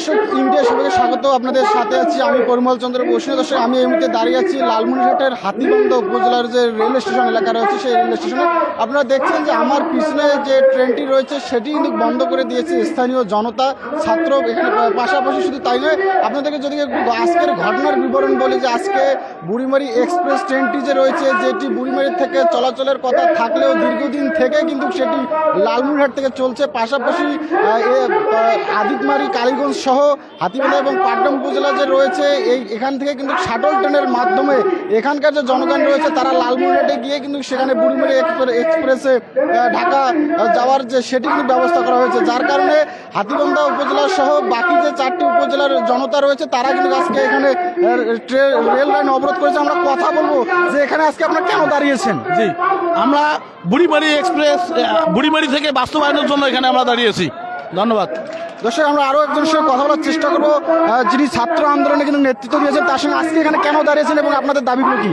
দর্শক ইন্ডিয়া সবাইকে স্বাগত। আপনাদের সাথে আছি আমি পরিমল চন্দ্র বসু। দর্শক, আমি এই মুহূর্তে দাঁড়িয়ে আছি লালমনিরহাটের হাতিবন্ধ উপজেলার যে রেল স্টেশন এলাকা রয়েছে, সেই রেল স্টেশনে। আপনারা দেখছেন যে আমার পিছনে যে ট্রেনটি রয়েছে, সেটি কিন্তু বন্ধ করে দিয়েছে স্থানীয় জনতা ছাত্র এখানে। পাশাপাশি শুধু তাই নয়, আপনাদেরকে যদি আজকের ঘটনার বিবরণ বলি যে আজকে বুড়িমারি এক্সপ্রেস ট্রেনটি যে রয়েছে, যেটি বুড়িমারি থেকে চলাচলের কথা থাকলেও দীর্ঘদিন থেকে কিন্তু সেটি লালমনিরহাট থেকে চলছে। পাশাপাশি আদিতমারি কালীগঞ্জ সহ হাতিবান্ধা এবং পাটগ্রাম উপজেলা যে রয়েছে, এই এখান থেকে কিন্তু শাটল ট্রেনের মাধ্যমে এখানকার যে জনগণ রয়েছে, তারা লালমনিরহাটে গিয়ে কিন্তু সেখানে এক্সপ্রে- এক্সপ্রেসে ঢাকা যাওয়ার যে সেটি কিন্তু ব্যবস্থা করা হয়েছে। যার কারণে হাতিবান্ধা উপজেলা সহ বাকি যে চারটি উপজেলার জনতা রয়েছে, তারা কিন্তু আজকে এখানে রেল লাইন অবরোধ করেছে। আমরা কথা বলব যে এখানে আজকে আপনারা কেন দাঁড়িয়েছেন? জি, আমরা বুড়িমারি এক্সপ্রেস বুড়িমারি থেকে বাস্তবায়নের জন্য এখানে আমরা দাঁড়িয়েছি। ধন্যবাদ। দর্শক, আমরা আরও একজনের সঙ্গে কথা বলার চেষ্টা করব। যিনি ছাত্র আন্দোলনে কিন্তু নেতৃত্ব দিয়েছেন, তার সঙ্গে আজকে এখানে কেন দাঁড়িয়েছেন এবং আপনাদের দাবিগুলো কি?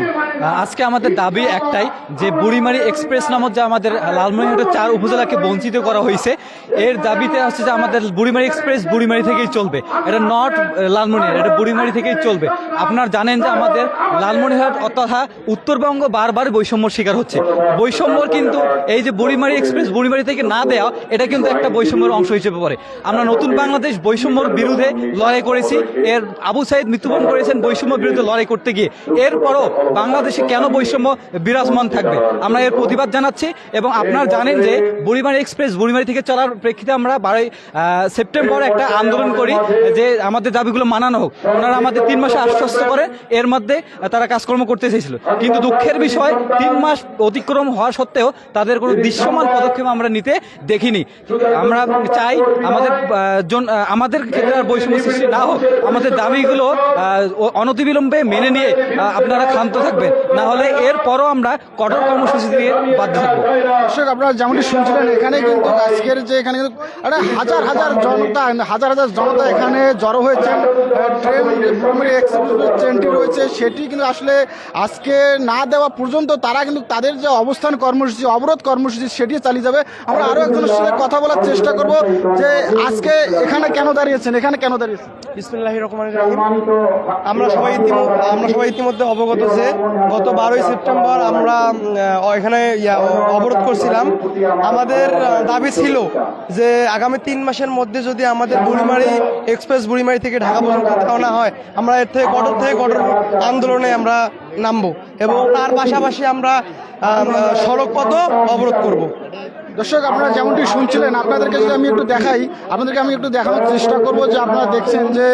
আজকে আমাদের দাবি একটাই যে বুড়িমারি এক্সপ্রেস নামক যে আমাদের লালমনিরহাটের চার উপজেলাকে বঞ্চিত করা হয়েছে, এর দাবিতে হচ্ছে যে আমাদের বুড়িমারি এক্সপ্রেস বুড়িমারি থেকেই চলবে। এটা নট লালমনিরহাট, এটা বুড়িমারি থেকেই চলবে। আপনার জানেন যে আমাদের লালমনিরহাট তথা উত্তরবঙ্গ বারবার বৈষম্যর শিকার হচ্ছে। বৈষম্যর কিন্তু এই যে বুড়িমারি এক্সপ্রেস বুড়িমারি থেকে না দেওয়া, এটা কিন্তু একটা বৈষম্যের অংশ হিসেবে পড়ে। আমরা নতুন বাংলাদেশ বৈষম্যর বিরুদ্ধে লড়াই করেছি। এর আবু সাইদ মৃত্যুবরণ করেছেন বৈষম্যর বিরুদ্ধে লড়াই করতে গিয়ে। এরপরও বাংলাদেশে কেন বৈষম্য বিরাজমান থাকবে? আমরা এর প্রতিবাদ জানাচ্ছি এবং আপনারা জানেন যে বুড়িমারি এক্সপ্রেস বুড়িমারি থেকে চলার প্রেক্ষিতে আমরা বারোই সেপ্টেম্বর একটা আন্দোলন করি যে আমাদের দাবিগুলো মানানো হোক। ওনারা আমাদের তিন মাসে আশ্বস্ত করে এর মধ্যে তারা কাজকর্ম করতে চেয়েছিল। কিন্তু দুঃখের বিষয়, তিন মাস অতিক্রম হওয়া সত্ত্বেও তাদের কোনো দৃশ্যমান পদক্ষেপ আমরা নিতে দেখিনি। আমরা চাই আমাদের আমাদের বৈষম্য সৃষ্টি না হোক, আমাদের দাবিগুলো অনতিবিলম্বে মেনে নিয়ে আপনারা ক্ষান্ত থাকবেন। না হলে এরপরও আমরা কঠোর কর্মসূচি দিয়ে বাধ্য থাকব। দর্শক, আপনারা যেমনটি শুনছিলেন, এখানে কিন্তু আজকের যে এখানে কিন্তু হাজার হাজার জনতা, হাজার হাজার জনতা এখানে জড়ো হয়েছেন। ট্রেন ট্রেনটি রয়েছে, সেটি কিন্তু আসলে আজকে না দেওয়া পর্যন্ত তারা কিন্তু তাদের যে অবস্থান কর্মসূচি, অবরোধ কর্মসূচি সেটি চালিয়ে যাবে। আমরা আরও একজনের সাথে কথা বলার চেষ্টা করব যে আজকে এখানে কেন দাঁড়িয়েছেন? এখানে কেন দাঁড়িয়েছেন? বিসমিল্লাহির রহমানির রহিম। আমরা সবাই আমরা সবাই ইতিমধ্যে অবগত যে গত বারোই সেপ্টেম্বর আমরা এখানে অবরোধ করছিলাম। আমাদের দাবি ছিল যে আগামী তিন মাসের মধ্যে যদি আমাদের বুড়িমারি এক্সপ্রেস বুড়িমারি থেকে ঢাকা পর্যন্ত খাওয়ানো হয় আমরা এর থেকে কঠোর থেকে কঠোর আন্দোলনে আমরা নামবো এবং তার পাশাপাশি আমরা আহ, সড়ক পথও অবরোধ করব। দর্শক, আপনারা যেমনটি শুনছিলেন, আপনাদেরকে যদি আমি একটু দেখাই, আপনাদেরকে আমি একটু দেখানোর চেষ্টা করব যে আপনারা দেখছেন যে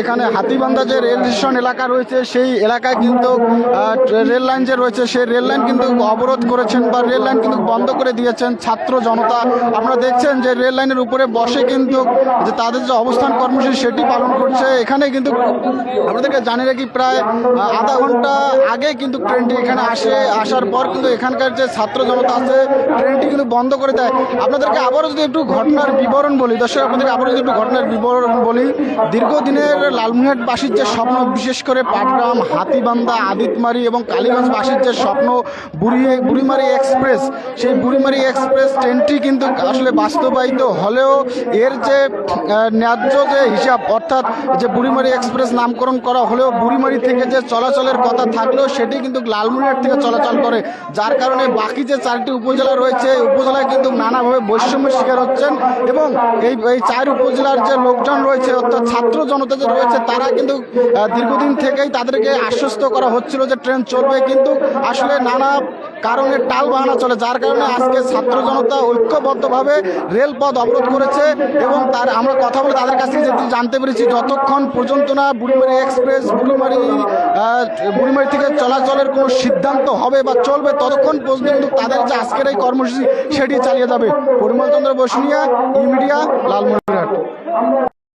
এখানে হাতিবান্ধা যে রেল স্টেশন এলাকা রয়েছে, সেই এলাকায় কিন্তু রেল লাইন যে রয়েছে, সেই রেল লাইন কিন্তু অবরোধ করেছেন বা রেল লাইন কিন্তু বন্ধ করে দিয়েছেন ছাত্র জনতা। আপনারা দেখছেন যে রেল লাইনের উপরে বসে কিন্তু যে তাদের যে অবস্থান কর্মসূচি, সেটি পালন করছে। এখানে কিন্তু আপনাদেরকে জানিয়ে রাখি, প্রায় আধা ঘণ্টা আগে কিন্তু ট্রেনটি এখানে আসে, আসার পর কিন্তু এখানকার যে ছাত্র জনতা আছে, ট্রেনটি কিন্তু বন্ধ করে দেয়। আপনাদেরকে আবারও যদি একটু ঘটনার বিবরণ বলি, দর্শক, আপনাদেরকে আবারও যদি একটু ঘটনার বিবরণ বলি, দীর্ঘদিনের লালমনিরহাটবাসীর যে স্বপ্ন, বিশেষ করে পাটগ্রাম, হাতিবান্ধা, আদিতমারি এবং কালীগঞ্জবাসীর যে স্বপ্ন, বুড়ি, বুড়িমারি এক্সপ্রেস, সেই বুড়িমারি এক্সপ্রেস ট্রেনটি কিন্তু আসলে বাস্তবায়িত হলেও এর যে ন্যায্য যে হিসাব, অর্থাৎ যে বুড়িমারি এক্সপ্রেস নামকরণ করা হলেও বুড়িমারি থেকে যে চলাচলের কথা থাকলেও সেটি কিন্তু লালমনিরহাট থেকে চলাচল করে। যার কারণে বাকি যে চারটি উপজেলা রয়েছে এই উপজেলায় কিন্তু নানাভাবে বৈষম্যের শিকার হচ্ছেন এবং এই এই চার উপজেলার যে লোকজন রয়েছে, অর্থাৎ ছাত্র জনতা যে রয়েছে, তারা কিন্তু দীর্ঘদিন থেকেই তাদেরকে আশ্বস্ত করা হচ্ছিল যে ট্রেন চলবে। কিন্তু আসলে নানা কারণে টাল বাহানা চলে, যার কারণে আজকে ছাত্র জনতা ঐক্যবদ্ধভাবে রেলপথ অবরোধ করেছে এবং তার, আমরা কথা বলে তাদের কাছ থেকে জানতে পেরেছি, যতক্ষণ পর্যন্ত না বুড়িমারি এক্সপ্রেস, বুড়িমারি বুড়িমারি থেকে চলাচলের কোনো সিদ্ধান্ত হবে বা চলবে, ততক্ষণ পর্যন্ত তাদের যে আজকের এই কর্মসূচি, সেটি চালিয়ে যাবে। Parimal Chandra Basunia E media, Lalmonirhat.